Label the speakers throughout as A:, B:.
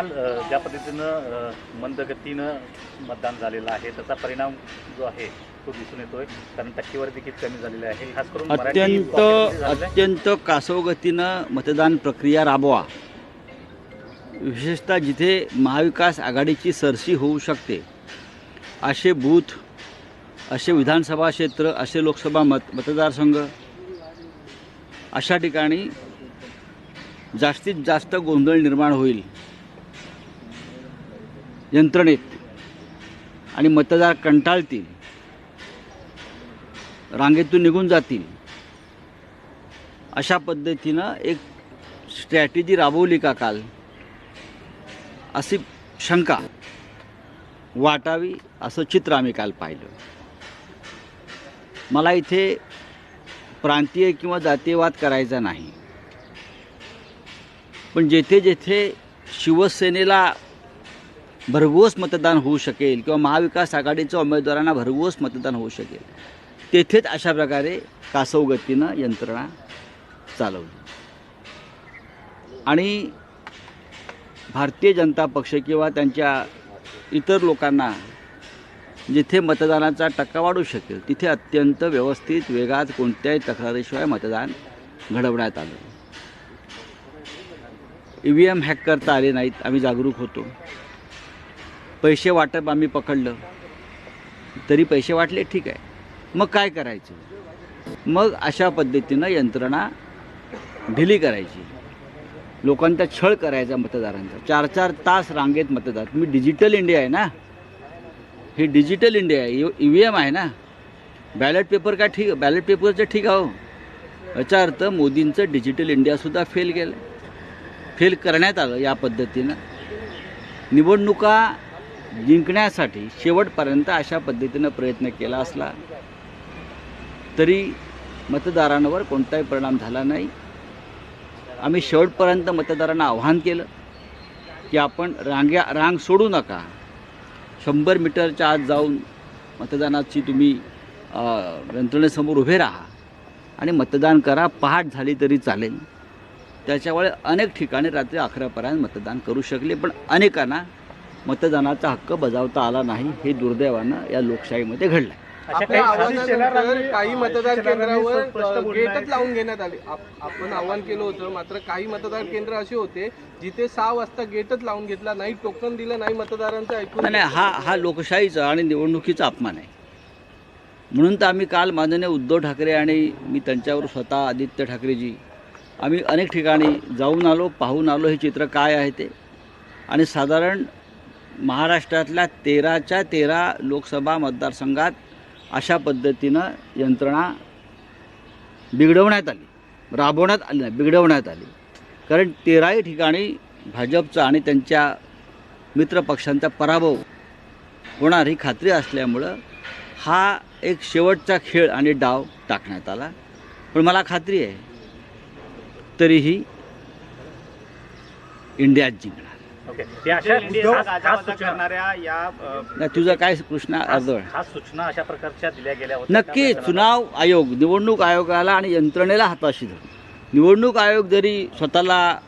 A: काल ज्या पद्धतीनं मंदगतीनं मतदान झालेलं आहे त्याचा परिणाम जो आहे तो दिसून येतोय. कारण टक्केवारी देखील कमी झालेली आहे. खास करून
B: अत्यंत. अत्यंत कासवगतीनं मतदान प्रक्रिया राबवा. विशेषतः जिथे महाविकास आघाडीची सरशी होऊ शकते असे बूथ असे विधानसभा क्षेत्र असे लोकसभा मत मतदारसंघ अशा ठिकाणी जास्तीत जास्त गोंधळ निर्माण होईल. यंत्रणेत. आणि मतदार कंटाळतील. रांगेतून निघून जातील. अशा पद्धतीनं एक स्ट्रॅटेजी राबवली का काल? अशी शंका वाटावी असं चित्र आम्ही काल पाहिलं. मला इथे प्रांतीय किंवा जातीयवाद करायचा नाही. पण जेथे जेथे शिवसेनेला भरघोस मतदान होऊ शकेल किंवा महाविकास आघाडीच्या उमेदवारांना भरघोस मतदान होऊ शकेल. तेथेच अशा प्रकारे कासवगतीनं यंत्रणा चालवली. आणि भारतीय जनता पक्ष किंवा त्यांच्या इतर लोकांना जिथे मतदानाचा टक्का वाढू शकेल तिथे अत्यंत व्यवस्थित वेगात कोणत्याही तक्रारीशिवाय मतदान घडवण्यात आलं. ई व्ही एम हॅक करता आले नाहीत आम्ही जागरूक होतो. पैसे वाटप आम्ही पकडलं. तरी पैसे वाटले ठीक आहे. मग काय करायचं? मग अशा पद्धतीनं यंत्रणा ढिली करायची. लोकांचा छळ करायचा मतदारांचा. चार चार तास रांगेत मतदार. तुम्ही डिजिटल इंडिया आहे ना? हे डिजिटल इंडिया आहे. ई व्ही एम आहे ना? बॅलेट पेपर काय ठीक बॅलेट पेपरचं ठीक आहे हो. याचा अर्थ मोदींचं डिजिटल इंडियासुद्धा फेल गेलं. फेल करण्यात आलं या पद्धतीनं. निवडणुका जिंकण्यासाठी शेवटपर्यंत अशा पद्धतीनं प्रयत्न केला असला तरी मतदारांवर कोणताही परिणाम झाला नाही. आम्ही शेवटपर्यंत मतदारांना आव्हान केलं की आपण रांग्या रांग सोडू नका. शंभर मीटरच्या आत जाऊन मतदानाची तुम्ही यंत्रणेसमोर उभे राहा आणि मतदान करा. पहाट झाली तरी चालेल. त्याच्यामुळे अनेक ठिकाणी रात्री अकरापर्यंत मतदान करू शकले पण अनेकांना मतदानाचा हक्क बजावता आला नाही हे दुर्दैवानं या लोकशाहीमध्ये घडलं
A: अशा
C: आपल्या
A: काही
C: आव्हानानंतर काही मतदान केंद्रावर
A: आहे.
C: गेटच लावून घेण्यात आले. आप- आपण आव्हान केलं होतं मात्र काही मतदान केंद्र असे होते जिथे सहा वाजता गेटच लावून घेतला नाही टोकन दिलं नाही मतदारांचं ऐकून.
B: नाही नाही, हा हा लोकशाहीचा आणि निवडणुकीचा अपमान आहे. म्हणून तर आम्ही काल माननीय उद्धव ठाकरे आणि मी त्यांच्यावर स्वतः आदित्य ठाकरेजी आम्ही अनेक ठिकाणी जाऊन आलो पाहून आलो हे चित्र काय आहे ते. आणि साधारण महाराष्ट्रातल्या तेराच्या तेरा लोकसभा मतदारसंघात अशा पद्धतीनं यंत्रणा बिघडवण्यात आली. राबवण्यात आली नाही बिघडवण्यात आली. कारण तेराही ठिकाणी भाजपचा आणि त्यांच्या मित्रपक्षांचा पराभव होणार ही खात्री असल्यामुळं हा एक शेवटचा खेळ आणि डाव टाकण्यात आला. पण मला खात्री आहे तरीही इंडियात जिंकणार.
A: ओके अशा खास- खास सूचना
B: नाही तुझं काय कृष्णा
A: खास सूचना अशा प्रकारच्या दिल्या गेल्या होत्या.
B: नक्की
A: त्यामुळे
B: चुनाव आयोग निवडणूक आयोगाला आणि यंत्रणेला हाताशी धरून. निवडणूक आयोग जरी स्वतःला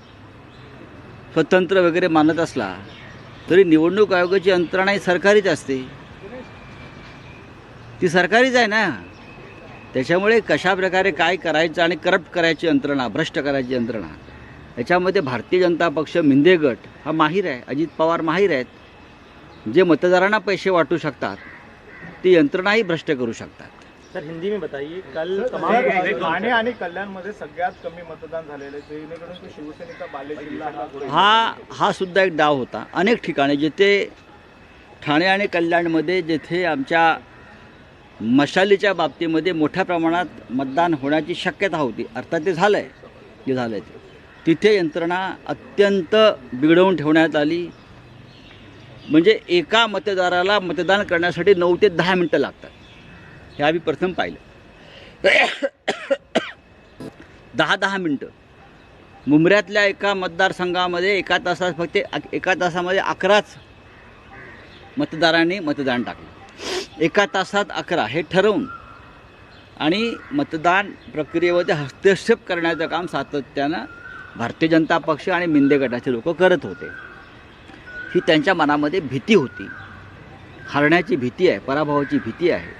B: स्वतंत्र वगैरे मानत असला तरी निवडणूक आयोगाची यंत्रणा ही सरकारीच असते. ती सरकारीच आहे ना. त्याच्यामुळे कशा प्रकारे काय करायचं आणि करप्ट करायची यंत्रणा भ्रष्ट करायची यंत्रणा याच्यामध्ये भारतीय जनता पक्ष मिंदे गट हा माहीर आहे अजित पवार माहीर आहेत. जे मतदारांना पैसे वाटू शकतात ती यंत्रणाही भ्रष्ट करू शकतात.
A: सर हिंदी में बताइए कल
D: ठाणे आणि कल्याणमध्ये सगळ्यात कमी मतदान झालेलं आहे. तो शिवसेनेचा बालेकिल्ला हा
B: हा हा सुद्धा एक डाव होता. अनेक ठिकाणी जिथे ठाणे आणि कल्याणमध्ये जेथे आमच्या मशालीच्या बाबतीमध्ये मोठ्या प्रमाणात मतदान होण्याची शक्यता होती. अर्थात ते झालं आहे जे झालं आहे ते. तिथे यंत्रणा अत्यंत बिघडवून ठेवण्यात आली. म्हणजे एका मतदाराला मतदान करण्यासाठी नऊ ते दहा मिनटं लागतात. हे आम्ही प्रथम पाहिलं. दहा दहा मिनटं. मुंबऱ्यातल्या एका मतदारसंघामध्ये एका तासात फक्त एका तासामध्ये अकराच मतदारांनी मतदान टाकलं. एका तासात अकरा हे ठरवून आणि मतदान प्रक्रियेमध्ये हस्तक्षेप करण्याचं काम सातत्यानं भारतीय जनता पक्ष आणि मिंदे गटाचे लोक करत होते. ही त्यांच्या मनामध्ये भीती होती. हारण्याची भीती आहे पराभवाची भीती आहे.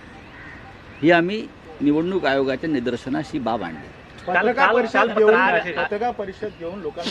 B: ही आम्ही निवडणूक आयोगाच्या निदर्शनास ही बाब आणली.
D: पत्रकार परिषद घेऊन लोकांना